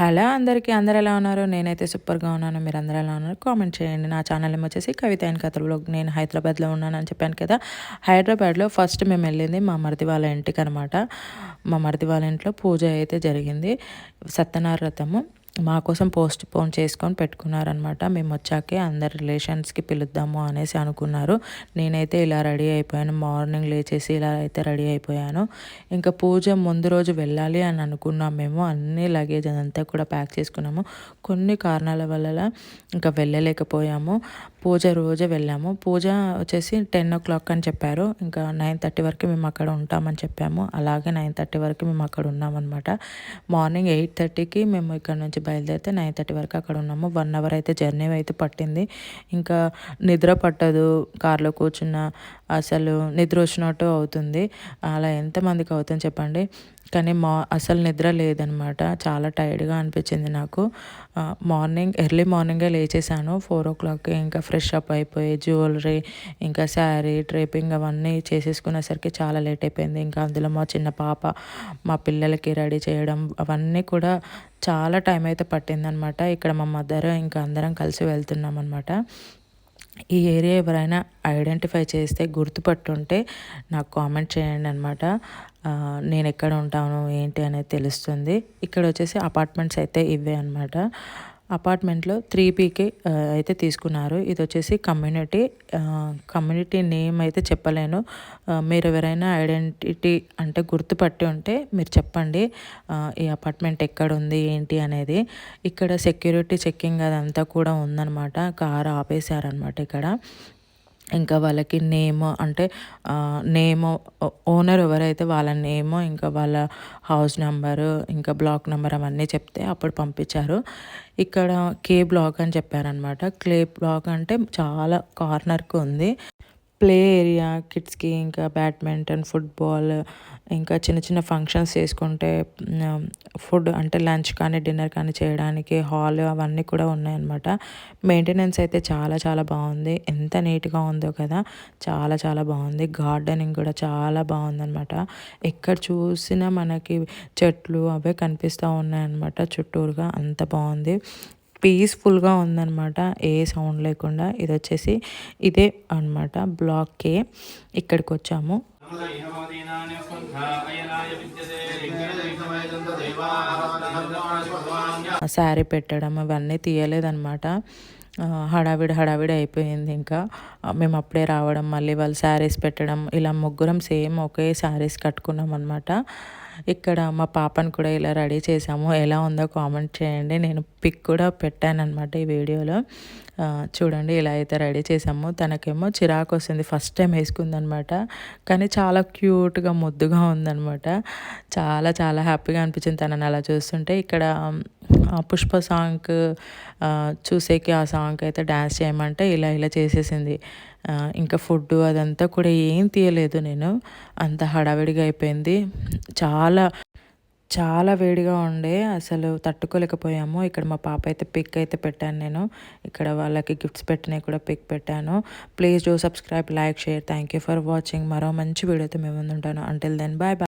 Hello అందరికీ అందరు ఎలా ఉన్నారు? నేనైతే సూపర్గా ఉన్నాను. మీరు అందరు ఎలా ఉన్నారు? కామెంట్ చేయండి. నా ఛానల్ ఏమో వచ్చేసి కవిత అండ్ కథలు నేను హైదరాబాద్లో ఉన్నానని చెప్పాను కదా. హైదరాబాద్లో ఫస్ట్ మేము వెళ్ళింది మా మరిది వాళ్ళ ఇంటికి అనమాట మా మరిది వాళ్ళ ఇంట్లో పూజ అయితే జరిగింది. సత్యనారాయణ రథము. మా కోసం పోస్ట్ పోన్ చేసుకొని పెట్టుకున్నారనమాట మేము వచ్చాకే అందరి రిలేషన్స్కి పిలుద్దాము అనేసి అనుకున్నారు. నేనైతే ఇలా రెడీ అయిపోయాను. మార్నింగ్ లేచేసి ఇలా అయితే రెడీ అయిపోయాను. ఇంకా పూజ ముందు రోజు వెళ్ళాలి అని అనుకున్నాం మేము. అన్ని లగేజ్ అదంతా కూడా ప్యాక్ చేసుకున్నాము. కొన్ని కారణాల వల్ల ఇంకా వెళ్ళలేకపోయాము. పూజ రోజే వెళ్ళాము. పూజ వచ్చేసి టెన్ ఓ క్లాక్ అని చెప్పారు. ఇంకా నైన్ థర్టీ వరకు మేము అక్కడ ఉంటామని చెప్పాము. అలాగే నైన్ థర్టీ వరకు మేము అక్కడ ఉన్నామన్నమాట. మార్నింగ్ ఎయిట్ థర్టీకి మేము ఇక్కడ నుంచి బయలుదేరితే నైన్ థర్టీ వరకు అక్కడ ఉన్నాము. వన్ అవర్ అయితే జర్నీ అయితే పట్టింది. ఇంకా నిద్ర పట్టదు. కార్లో కూర్చున్న అసలు నిద్ర వచ్చినట్టు అవుతుంది. అలా ఎంతమందికి అవుతుంది చెప్పండి. కానీ మా అసలు నిద్ర లేదనమాట. చాలా టైర్డ్గా అనిపించింది నాకు. మార్నింగ్ ఎర్లీ మార్నింగే లేచేసాను ఫోర్ ఓ క్లాక్కి ఇంకా ఫ్రెష్ అప్ అయిపోయి జ్యువెలరీ ఇంకా శారీ ట్రేపింగ్ అవన్నీ చేసేసుకునేసరికి చాలా లేట్ అయిపోయింది. ఇంకా అందులో మా చిన్న పాప మా పిల్లలకి రెడీ చేయడం అవన్నీ కూడా చాలా టైం అయితే పట్టిందనమాట. ఇక్కడ మా మదర్ ఇంకా అందరం కలిసి వెళ్తున్నాం అనమాట ఈ ఏరియా ఎవరైనా ఐడెంటిఫై చేస్తే గుర్తుపట్టుంటే నాకు కామెంట్ చేయండి అనమాట నేను ఎక్కడ ఉంటాను ఏంటి అనేది తెలుస్తుంది. ఇక్కడ వచ్చేసి అపార్ట్మెంట్స్ అయితే ఇవే అనమాట అపార్ట్మెంట్లో త్రీ పీకే అయితే తీసుకున్నారు. ఇది వచ్చేసి కమ్యూనిటీ కమ్యూనిటీ నేమ్ అయితే చెప్పలేను. మీరు ఎవరైనా ఐడెంటిటీ అంటే గుర్తుపట్టి ఉంటే మీరు చెప్పండి. ఈ అపార్ట్మెంట్ ఎక్కడ ఉంది ఏంటి అనేది. ఇక్కడ సెక్యూరిటీ చెక్కింగ్ అదంతా కూడా ఉందన్నమాట. కారు ఆపేశారనమాట ఇక్కడ. ఇంకా వాళ్ళకి నేమ్ అంటే నేమ్ ఓనర్ ఎవరైతే వాళ్ళ నేమ్ ఇంకా వాళ్ళ హౌస్ నెంబరు ఇంకా బ్లాక్ నెంబర్ అవన్నీ చెప్తే అప్పుడు పంపించారు. ఇక్కడ కే బ్లాక్ అని చెప్పారనమాట క్లే బ్లాక్ అంటే చాలా కార్నర్కి ఉంది. ప్లే ఏరియా కిడ్స్కి ఇంకా బ్యాడ్మింటన్ ఫుట్బాల్ ఇంకా చిన్న చిన్న ఫంక్షన్స్ చేసుకుంటే ఫుడ్ అంటే లంచ్ కానీ డిన్నర్ కానీ చేయడానికి హాల్ అవన్నీ కూడా ఉన్నాయన్నమాట. మెయింటెనెన్స్ అయితే చాలా చాలా బాగుంది. ఎంత నీట్గా ఉందో కదా చాలా చాలా బాగుంది. గార్డెనింగ్ కూడా చాలా బాగుందన్నమాట. ఎక్కడ చూసినా మనకి చెట్లు అవే కనిపిస్తూ ఉన్నాయన్నమాట చుట్టూరుగా. అంత బాగుంది. పీస్ఫుల్గా ఉందనమాట ఏ సౌండ్ లేకుండా ఇది వచ్చేసి ఇదే అనమాట బ్లాక్ కే ఇక్కడికి వచ్చాము శారీ పెట్టడం అవన్నీ తీయలేదన్నమాట. హడావిడి హడావిడి అయిపోయింది ఇంకా. మేము అప్పుడే రావడం మళ్ళీ వాళ్ళు శారీస్ పెట్టడం ఇలా ముగ్గురం సేమ్ ఒకే శారీస్ కట్టుకున్నాం అనమాట ఇక్కడ మా పాపను కూడా ఇలా రెడీ చేసాము ఎలా ఉందో కామెంట్ చేయండి. నేను పిక్ కూడా పెట్టానమాట ఈ వీడియోలో. చూడండి ఇలా అయితే రెడీ చేసాము తనకేమో చిరాకు వస్తుంది. ఫస్ట్ టైం వేసుకుందనమాట కానీ చాలా క్యూట్గా ముద్దుగా ఉందనమాట చాలా చాలా హ్యాపీగా అనిపించింది తనని అలా చూస్తుంటే. ఇక్కడ పుష్ప సాంగ్ చూసేకి ఆ సాంగ్ అయితే డ్యాన్స్ చేయమంటే ఇలా ఇలా చేసేసింది. ఇంకా ఫుడ్ అదంతా కూడా ఏం తీయలేదు నేను. అంత హడావిడిగా అయిపోయింది. చాలా చాలా వేడిగా ఉండే. అసలు తట్టుకోలేకపోయాము. ఇక్కడ మా పాప అయితే పిక్ అయితే పెట్టాను నేను. ఇక్కడ వాళ్ళకి గిఫ్ట్స్ పెట్టినవి కూడా పిక్ పెట్టాను. Please do subscribe like share. Thank you for watching. మరో మంచి వీడియోతో మేము ముందుంటాను. Until then bye bye